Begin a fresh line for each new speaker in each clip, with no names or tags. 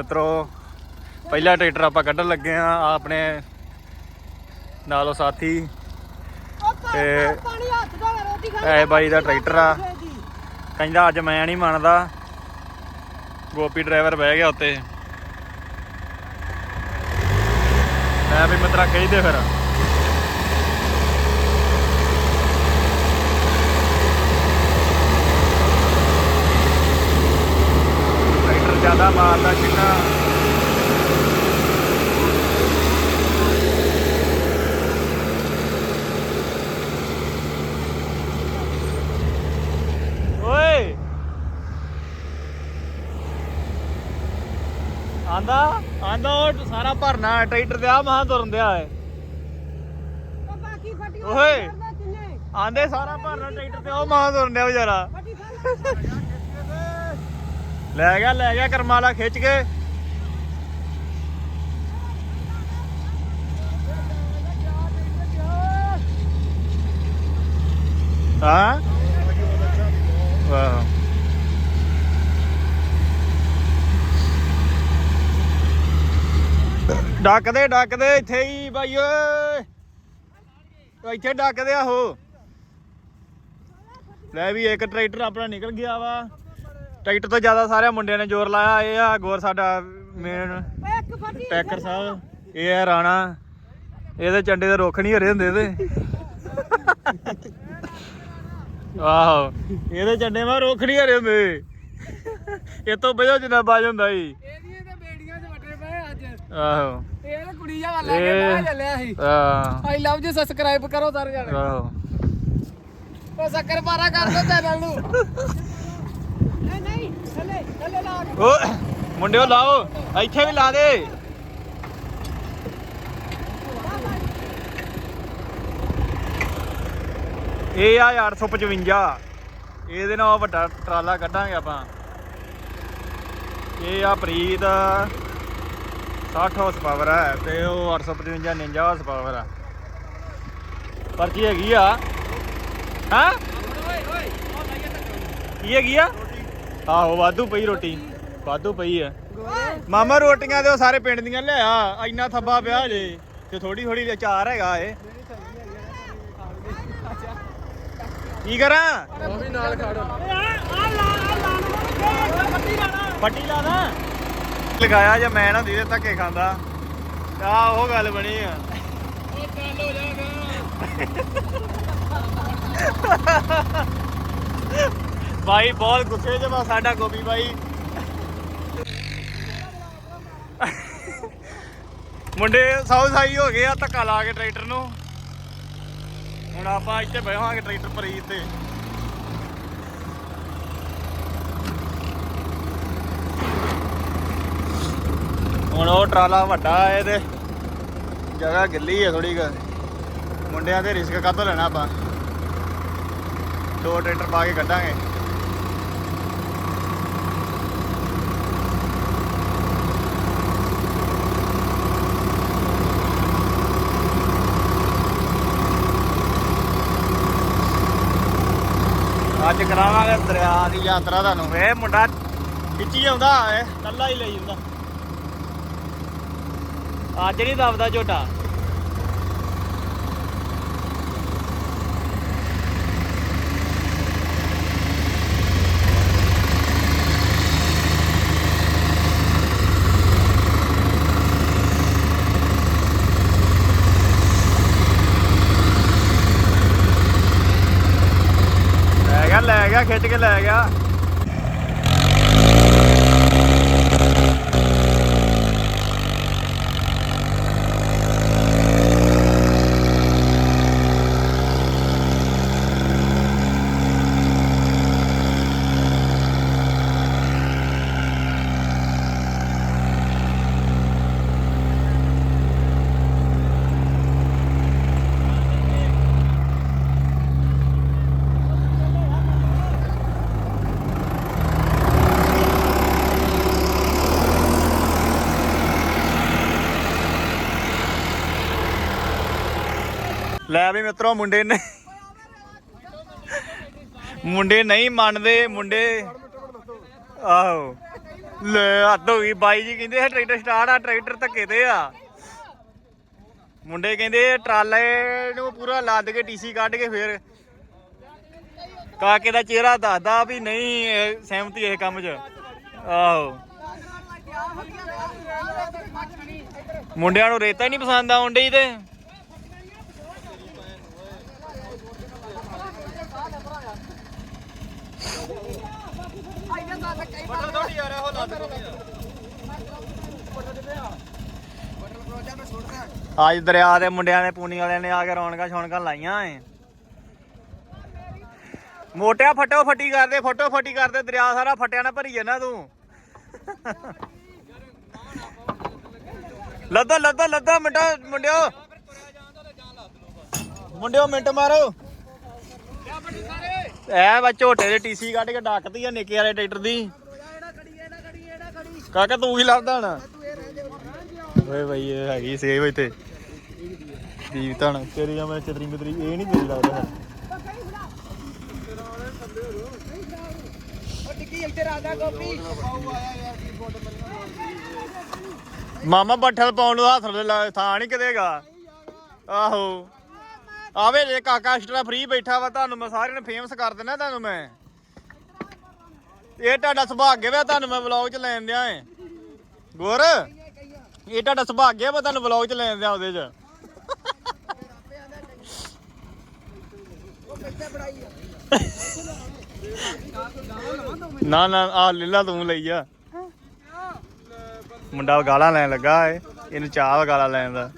ਮਿੱਤਰੋ ਪਹਿਲਾ ਟਰੈਕਟਰ ਆਪਾਂ ਕੱਢਣ ਲੱਗੇ ਆ ਆਪਣੇ ਨਾਲੋਂ ਸਾਥੀ। ਤੇ ਇਹ ਬਾਈ ਦਾ ਟਰੈਕਟਰ ਆ। ਕਹਿੰਦਾ ਅੱਜ ਮੈਂ ਨਹੀਂ ਮੰਨਦਾ। ਗੋਪੀ ਡਰਾਈਵਰ ਬਹਿ ਗਿਆ ਉੱਤੇ। ਮੈਂ ਵੀ ਮਿੱਤਰਾ ਕਹਿੰਦੇ ਫਿਰ। ਟਰੈਕਟਰ ਜ਼ਿਆਦਾ ਮਾਰਦਾ ਕਿੰਨਾ ਓਏ ਆਂਦਾ ਆਂਦਾ ਉਹ ਸਾਰਾ ਭਰਨਾ ਟਰੈਕਟਰ ਤੇ ਆ ਮਹਾਂ ਤੁਰਨ ਦਿਆ ਏ ਓਏ। ਆਂਦੇ ਸਾਰਾ ਭਰਨਾ ਟਰੈਕਟਰ ਤੇ ਉਹ ਮਹਾਂ ਤੁਰਨ ਦਿਆ ਵਿਚਾਰਾ। ਲੈ ਗਿਆ ਲੈ ਗਿਆ ਕਰਮਾਲਾ ਖਿੱਚ ਕੇ। ਹਾਂ? ਡੱਕਦੇ ਡੱਕਦੇ ਇੱਥੇ ਹੀ ਬਾਈ ਓਏ। ਇੱਥੇ ਡੱਕਦੇ ਆਹੋ ਲੈ ਵੀ ਇੱਕ ਟਰੈਕਟਰ ਆਪਣਾ ਨਿਕਲ ਗਿਆ ਵਾ। ਟਰੈਕਟਰ ਤੋਂ ਜ਼ਿਆਦਾ ਸਾਰੇ ਮੁੰਡਿਆਂ ਨੇ ਜ਼ੋਰ ਲਾਇਆ ਇਹ ਆ ਗੌਰ ਸਾਡਾ ਮੇਨ ਟੈਕਰ ਸਾਹਿਬ ਇਹ ਆ ਰਾਣਾ। ਇਹਦੇ ਚੰਡੇ ਦੇ ਰੁੱਖ ਨਹੀਂ ਹਰੇ ਹੁੰਦੇ ਇਹਦੇ। ਆਹੋ ਇਹਦੇ ਚੰਡੇ ਮਾ ਰੁੱਖ ਨਹੀਂ ਹਰੇ ਹੁੰਦੇ। ਇਹ ਤੋਂ ਬਜੋ ਜਿੰਨਾ ਬਾਜ ਹੁੰਦਾ ਸੀ।
ਇਹਦੀਆਂ ਤੇ ਬੇੜੀਆਂ 'ਚ ਵੱਟੇ ਪਏ ਅੱਜ।
ਆਹੋ।
ਇਹ ਤਾਂ ਕੁੜੀ ਜਾ ਵਾਲਾ ਕੇ ਮੈਂ ਚੱਲਿਆ ਸੀ।
ਆਹ
ਆਈ ਲਵ ਜੀ ਸਬਸਕ੍ਰਾਈਬ ਕਰੋ ਸਾਰੇ ਜਾਣੇ।
ਆਹੋ
ਉਹ ਸ਼ੱਕਰ ਪਾਰਾ ਕਰ ਦੋ ਚੈਨਲ ਨੂੰ। ਨਹੀਂ ਨਹੀਂ ਥੱਲੇ ਥੱਲੇ ਲਾ ਕੇ।
ਓ ਮੁੰਡਿਓ ਲਾਓ ਇੱਥੇ ਵੀ ਲਾ ਦੇ। ਇਹ ਆ 855 ਇਹਦੇ ਨਾਲ ਵੱਡਾ ਟਰਾਲਾ ਕੱਢਾਂਗੇ ਆਪਾਂ। ਇਹ ਆ ਪ੍ਰੀਤ। 60 ਹਾਰਸ ਪਾਵਰ ਹੈ ਤੇ ਉਹ 855 49 ਹਾਰਸ ਪਾਵਰ ਆ। ਪਰਚੀ ਹੈਗੀ ਆ? ਹਾਂ? ਕੀ ਹੈਗੀ ਆ? ਆਹੋ ਵਾਧੂ ਪਈ ਰੋਟੀ। ਵਾਧੂ ਪਈ ਆ। ਮਾਮਾ ਰੋਟੀਆਂ ਉਹ ਸਾਰੇ ਪਿੰਡ ਦੀਆਂ ਲਿਆ। ਇੰਨਾ ਥੱਬਾ ਪਿਆ ਜੇ ਤੇ ਥੋੜੀ ਥੋੜੀ ਚਾਰ ਹੈਗਾ ਏ ਕੀ ਕਰਾਂ?
ਉਹ ਵੀ ਨਾਲ ਖੜ।
ਫੱਟੀ ਲਾ ਨਾ ਲਗਾਇਆ ਜੇ ਮੈਂ ਨਾ ਦੀਦੇ ਧੱਕੇ ਖਾਂਦਾ। ਆ ਉਹ ਗੱਲ ਬਣੀ ਆ।
ਉਹ ਚੱਲ ਹੋ ਜਾਗਾ
ਭਾਈ ਬਹੁਤ ਗੁੱਸੇ 'ਚ ਵਾ ਸਾਡਾ ਗੋਪੀ ਭਾਈ ਮੁੰਡੇ ਸੌ ਸਾਈ ਹੋ ਗਏ ਆ ਧੱਕਾ ਲਾ ਕੇ ਟਰੈਕਟਰ ਨੂੰ। ਹੁਣ ਆਪਾਂ ਇੱਥੇ ਬਹਿਵਾਂਗੇ ਟਰੈਕਟਰ ਪਰੀਤ ਤੇ। ਹੁਣ ਉਹ ਟਰਾਲਾ ਵੱਡਾ ਹੈ ਤੇ ਜਗ੍ਹਾ ਗਿੱਲੀ ਹੈ ਥੋੜੀ ਕੁ। ਮੁੰਡਿਆਂ ਦੇ ਰਿਸਕ ਕਾਹਤੋਂ ਲੈਣਾ ਆਪਾਂ। ਦੋ ਟਰੈਕਟਰ ਪਾ ਕੇ ਕੱਢਾਂਗੇ। ਅੱਜ ਕਰਾਵਾਂਗੇ ਦਰਿਆ ਦੀ ਯਾਤਰਾ ਤੁਹਾਨੂੰ। ਇਹ ਮੁੰਡਾ ਖਿੱਚੀ ਆਉਂਦਾ, ਇਹ ਕੱਲਾ ਹੀ ਲਈ ਜਾਂਦਾ। ਅੱਜ ਨਹੀਂ ਦਬਦਾ ਝੋਟਾ। ਲੈ ਗਿਆ ਲੈ ਗਿਆ ਖਿੱਚ ਕੇ ਲੈ ਗਿਆ। ਲੈ ਵੀ ਮਿੱਤਰੋ, ਮੁੰਡੇ ਨੇ ਮੁੰਡੇ ਨਹੀਂ ਮੰਨਦੇ, ਮੁੰਡੇ ਆਹੋ। ਲੈ, ਹੱਦ ਹੋ ਗਈ। ਬਾਈ ਜੀ ਕਹਿੰਦੇ ਟਰੈਕਟਰ ਸਟਾਰਟ ਆ, ਟਰੈਕਟਰ ਧੱਕੇ ਤੇ ਆ। ਮੁੰਡੇ ਕਹਿੰਦੇ ਟਰਾਲੇ ਨੂੰ ਪੂਰਾ ਲੱਦ ਕੇ ਟੀਸੀ ਕੱਢ ਕੇ ਫੇਰ ਕਾਕੇ ਦਾ ਚਿਹਰਾ ਦੱਸਦਾ ਵੀ ਨਹੀਂ ਸਹਿਮਤੀ ਇਹ ਕੰਮ 'ਚ। ਆਹੋ। ਮੁੰਡਿਆਂ ਨੂੰ ਰੇਤਾ ਹੀ ਨਹੀਂ ਪਸੰਦ ਆਉਂਦੀ ਤੇ। ਅੱਜ ਦਰਿਆ ਦੇ ਮੁੰਡਿਆਂ ਨੇ ਪੂਨੀ ਵਾਲਿਆਂ ਨੇ ਆ ਕੇ ਰੌਣਕਾਂ ਛੌਣਕਾਂ ਲਾਈਆਂ ਏ ਮੋਟਿਆ ਫਟੋ ਫੱਟੀ ਕਰਦੇ ਫਟੋ ਫੱਟੀ ਕਰਦੇ ਦਰਿਆ ਸਾਰਾ ਫਟਿਆ ਨਾ ਭਰੀ ਜਾਣਾ ਤੂੰ। ਲੱਦਾ ਲੱਦਾ ਲੱਦਾ ਮਿੰਟਾ ਮੁੰਡਿਓ। ਮੁੰਡਿਓ ਮਿੰਟ ਮਾਰੋ। ਐ ਝੋਟੇ ਦੇ ਟੀਸੀ ਕੱਢ ਕੇ ਡੱਕਦੀ ਆ ਨਿੱਕੇ ਵਾਲੇ ਟਰੈਕਟਰ ਦੀ। ਕਾਕਾ, ਤੂੰ ਹੀ ਲੱਭਦਾ ਹਣਾ? ਓਏ ਬਈ, ਇਹ ਹੈਗੀ ਸੇਵ ਇੱਥੇ। ਦੀਪ ਧਣ ਤੇਰੀ ਆ ਮੈਂ ਚਤਰੀ ਮਤਰੀ, ਇਹ ਨਹੀਂ ਤੇਰੀ ਲੱਗਦਾ। ਮਾਮਾ ਬੱਠਲ ਪਾਉਣ ਨੂੰ ਹੱਥ ਦੇ ਲਾ- ਥਾਂ ਨਹੀਂ ਕਿਤੇਗਾ ਆਹੋ। ਆਵੇ ਜੇ ਕਾਕਾ ਐਕਸਟਰਾ ਫ੍ਰੀ ਬੈਠਾ ਵਾ, ਤੁਹਾਨੂੰ ਮੈਂ ਸਾਰਿਆਂ ਨੂੰ ਫੇਮਸ ਕਰ ਦੇਣਾ ਤੁਹਾਨੂੰ ਮੈਂ। ਇਹ ਤੁਹਾਡਾ ਸੁਭਾਗਿਆ ਵਾ, ਤੁਹਾਨੂੰ ਮੈਂ ਵਲੌਗ 'ਚ ਲੈਣ ਦਿਆਂ ਏ। ਗੁਰ, ਇਹ ਤੁਹਾਡਾ ਸੁਭਾਗਿਆ ਵਾ, ਤੁਹਾਨੂੰ ਵਲੌਗ 'ਚ ਲੈਣ ਦਿਆਂ ਉਹਦੇ 'ਚ। ਨਾ ਨਾ ਆ ਲੀਲਾ ਤੂੰ ਲਈ ਆ। ਮੁੰਡਾ ਗਾਲਾਂ ਲੈਣ ਲੱਗਾ ਏ, ਇਹਨੂੰ ਚਾਹ ਵਾ ਗਾਲਾਂ ਲੈਣ ਦਾ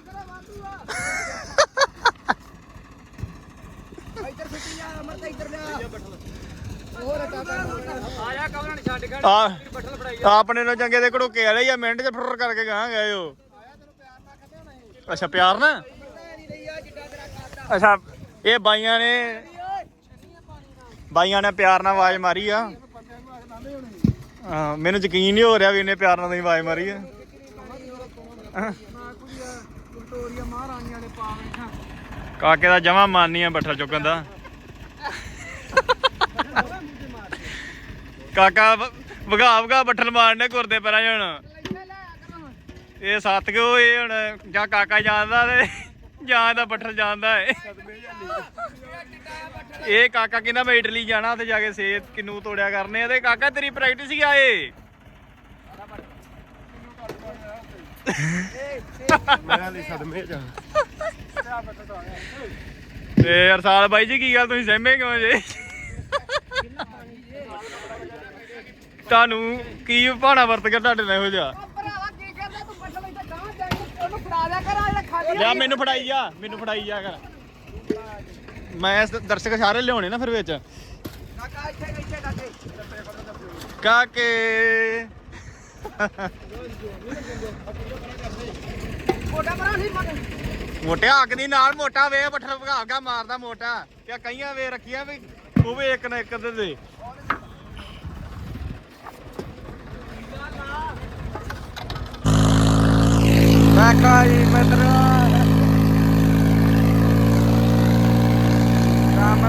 ਇੱਧਰ ਸੁੱਟੀ ਜਾ ਅਮਰ ਤੇ ਇੱਧਰ ਜਾ ਹੋਰ ਕਾਕਾ ਆ ਜਾ ਕਮਰਨ ਛੱਡ ਕੇ
ਆ ਆਪਣੇ ਨੂੰ ਚੰਗੇ ਦੇ ਘੜੋਕੇ ਵਾਲੇ ਹੀ ਆ ਮਿੰਟ ਚ ਫੁਰ ਕਰਕੇ ਗਾਂ ਗਏ ਉਹ। ਅੱਛਾ ਪਿਆਰ ਨਾ ਅੱਛਾ ਇਹ ਬਾਈਆਂ ਨੇ ਬਾਈਆਂ ਨੇ ਪਿਆਰ ਨਾਲ ਆਵਾਜ਼ ਮਾਰੀ ਆ। ਹਾਂ, ਮੈਨੂੰ ਯਕੀਨ ਨਹੀਂ ਹੋ ਰਿਹਾ ਵੀ ਇਹਨੇ ਪਿਆਰ ਨਾਲ ਨਹੀਂ ਆਵਾਜ਼ ਮਾਰੀ ਆ।
ਬੈਠਾ
ਕਾਕੇ ਦਾ ਜਮਾ ਮਨ ਆ ਬੱਠਲ ਚੁੱਕਣ ਦਾ। ਕਾਕਾ ਵ- ਵਗਾ ਵਗਾ ਬੱਠਲ ਮਾਰਨੇ ਗੁਰਦੇ ਪੈਰਾਂ ਹੁਣ। ਇਹ ਸੱਤ ਕਿਉਂ ਇਹ ਹੁਣ, ਜਾਂ ਕਾਕਾ ਜਾਣਦਾ ਤੇ ਜਾਂ ਦਾ ਬੱਠਲ ਜਾਣਦਾ ਏ। ਇਹ ਕਾਕਾ ਕਹਿੰਦਾ ਮੈਂ ਇਟਲੀ ਜਾਣਾ, ਉੱਥੇ ਜਾ ਕੇ ਸੇਬ ਕਿੰਨੂ ਤੋੜਿਆ ਕਰਨੇ ਆ। ਤੇ ਕਾਕਾ ਤੇਰੀ ਪ੍ਰੈਕਟਿਸ ਹੀ ਆਏ?
ਮੈਂ
ਤੇ ਅਰਸਾਲ ਬਾਈ ਜੀ, ਕੀ ਗੱਲ, ਤੁਸੀਂ ਸਹਿਮੇ ਕਿਉਂ ਜੇ? ਤੁਹਾਨੂੰ ਕੀ ਭਾਣਾ ਵਰਤ ਗਿਆ ਤੁਹਾਡੇ ਨਾਲ ਇਹੋ ਜਿਹਾ?
ਭਰਾਵਾ ਕੀ ਕਰਦਾ ਤੂੰ ਬੱਠਲ ਇੱਥੇ ਗਾਂ ਜਾ ਕੇ ਉਹਨੂੰ ਫੜਾ ਲਿਆ ਕਰ ਆ ਜਿਹੜਾ ਖਾਲੀ
ਲਿਆ ਮੈਨੂੰ ਫੜਾਈ ਜਾ ਮੈਨੂੰ ਫੜਾਈ ਜਾ ਕਰ। ਮੈਂ ਇਸ ਦਰਸ਼ਕ ਸਾਰੇ ਲਿਆਉਣੇ ਨਾ ਫਿਰ ਵਿੱਚ।
ਕਾਕਾ ਇੱਥੇ ਇੱਥੇ ਕਾਕੇ।
ਕਾਕੇ।
ਮੋਟਾ ਭਰਾ ਨਹੀਂ ਮਨ
ਮੋਟਿਆ ਹੱਕ ਦੀ ਨਾਲ ਮੋਟਾ ਵੇ ਬੱਠਲ ਭਗਾ ਭਗਾ ਮਾਰਦਾ ਮੋਟਾ। ਕਿਆ ਕਈਆਂ ਵੇ ਰੱਖੀਆਂ ਵੀ ਉਹ ਵੀ ਇੱਕ ਨਾ ਇੱਕ ਦੇ ਦੇ।
ਕਾਕਾ ਜੀ ਮਿੱਤਰ ਕੰਮ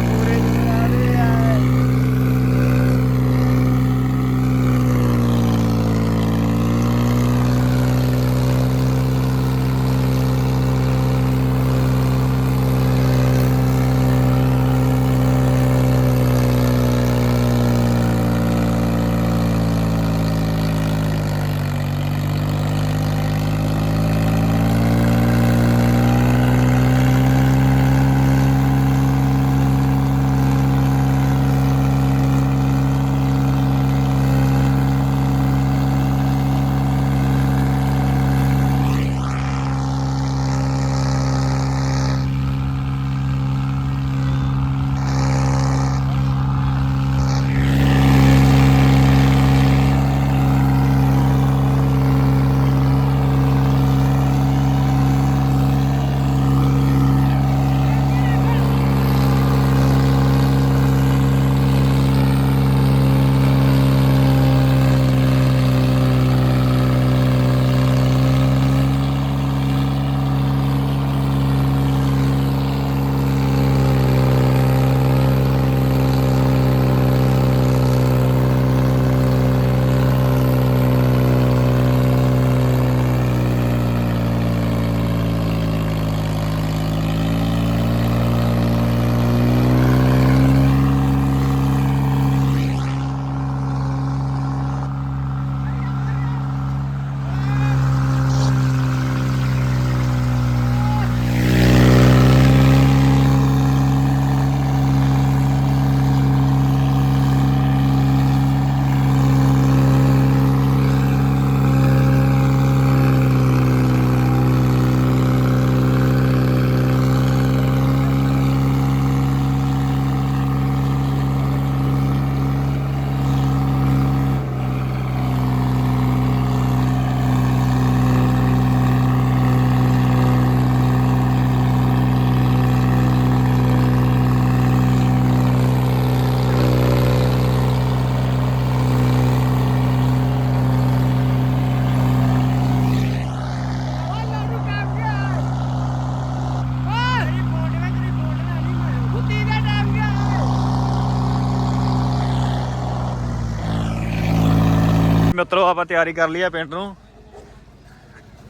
ਮਿੱਤਰੋ, ਆਪਾਂ ਤਿਆਰੀ ਕਰ ਲਈ ਆ ਪਿੰਡ ਨੂੰ।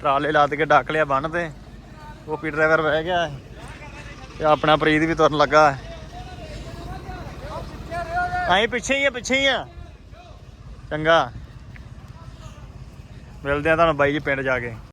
ਟਰਾਲੇ ਲਾਦ ਕੇ ਡੱਕ ਲਿਆ ਬੰਨ ਤੇ। ਗੋਪੀ ਡਰਾਈਵਰ ਬਹਿ ਗਿਆ ਹੈ। ਤੇ ਆਪਣਾ ਪ੍ਰੀਤ ਵੀ ਤੁਰਨ ਲੱਗਾ ਹੈ। ਅਸੀਂ ਪਿੱਛੇ ਹੀ ਆ, ਪਿੱਛੇ ਹੀ ਆ। ਚੰਗਾ। ਮਿਲਦੇ ਆ ਤੁਹਾਨੂੰ ਬਾਈ ਜੀ ਪਿੰਡ ਜਾ ਕੇ।